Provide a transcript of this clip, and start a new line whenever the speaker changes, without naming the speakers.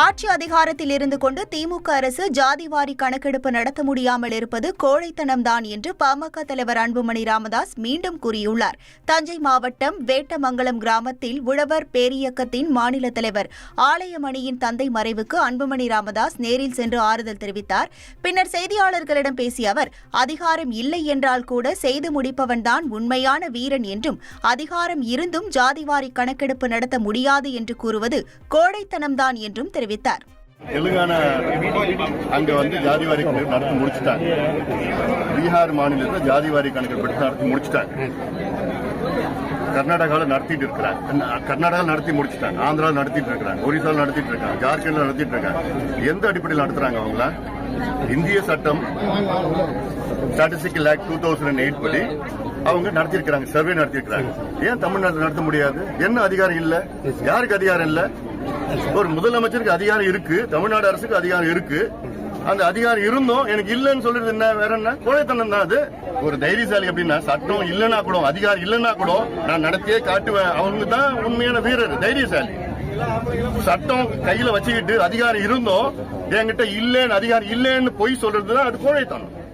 ஆட்சி அதிகாரத்தில் இருந்து கொண்டு திமுக அரசு ஜாதிவாரி கணக்கெடுப்பு நடத்த முடியாமல் இருப்பது கோழைத்தனம்தான் என்று பாமக தலைவர் அன்புமணி ராமதாஸ் மீண்டும் கூறியுள்ளார் தஞ்சை மாவட்டம் வேட்டமங்கலம் கிராமத்தில் உழவர் பேரியக்கத்தின் மாநில தலைவர் ஆலயமணியின் தந்தை மறைவுக்கு அன்புமணி ராமதாஸ் நேரில் சென்று ஆறுதல் தெரிவித்தார் பின்னர் செய்தியாளர்களிடம் பேசிய அவர் அதிகாரம் இல்லை என்றால் கூட செய்து முடிப்பவன்தான் உண்மையான வீரன் என்றும் அதிகாரம் இருந்தும் ஜாதிவாரி கணக்கெடுப்பு நடத்த முடியாது என்று கூறுவது கோழைத்தனம்தான் என்றும் தெரிவித்தார்
தெலுங்கானா அங்க வந்து ஜாதிவாரி கணக்கு நடத்தி முடிச்சுட்டாங்க பீகார் மாநிலத்தில் ஜாதிவாரி கணக்கு நடத்தி முடிச்சுட்டாங்க கர்நாடகாவில் நடத்திட்டு இருக்கிறாங்க கர்நாடகாவில் நடத்தி முடிச்சுட்டாங்க ஆந்திராவில் நடத்திட்டு இருக்காங்க ஒரிசாவில் நடத்திட்டு இருக்காங்க ஜார்க்கண்ட்ல நடத்திட்டு இருக்காங்க எந்த அடிப்படையில் நடத்துறாங்க அவங்கள இந்திய சட்டம் statistical act two thousand eight படி அவங்க நடத்திருக்கிறாங்க சர்வே நடத்திருக்கிறாங்க ஏன் தமிழ்நாட்டில் நடத்த முடியாது என்ன அதிகாரம் இல்ல யாருக்கு அதிகாரம் இல்ல ஒரு முதலமைச்சருக்கு அதிகாரம் இருக்கு தமிழ்நாடு அரசுக்கு அதிகாரம் இருக்கு அந்த அதிகாரம் இருந்தும் எனக்கு இல்லைன்னு சொல்றது என்ன வேற என்ன கோழைத்தனம் தான் அது ஒரு தைரியசாலி அப்படின்னா சட்டம் இல்லைன்னா கூட அதிகாரம் இல்லைன்னா கூட நான் நடத்தியே காட்டுவேன் அவங்க தான் உண்மையான வீரர் தைரியசாலி சட்டம் கையில வச்சுக்கிட்டு அதிகாரம் இருந்தோம் என்கிட்ட இல்லைன்னு அதிகாரம் இல்லைன்னு பொய் சொல்றதுதான் அது கோழைத்தனம்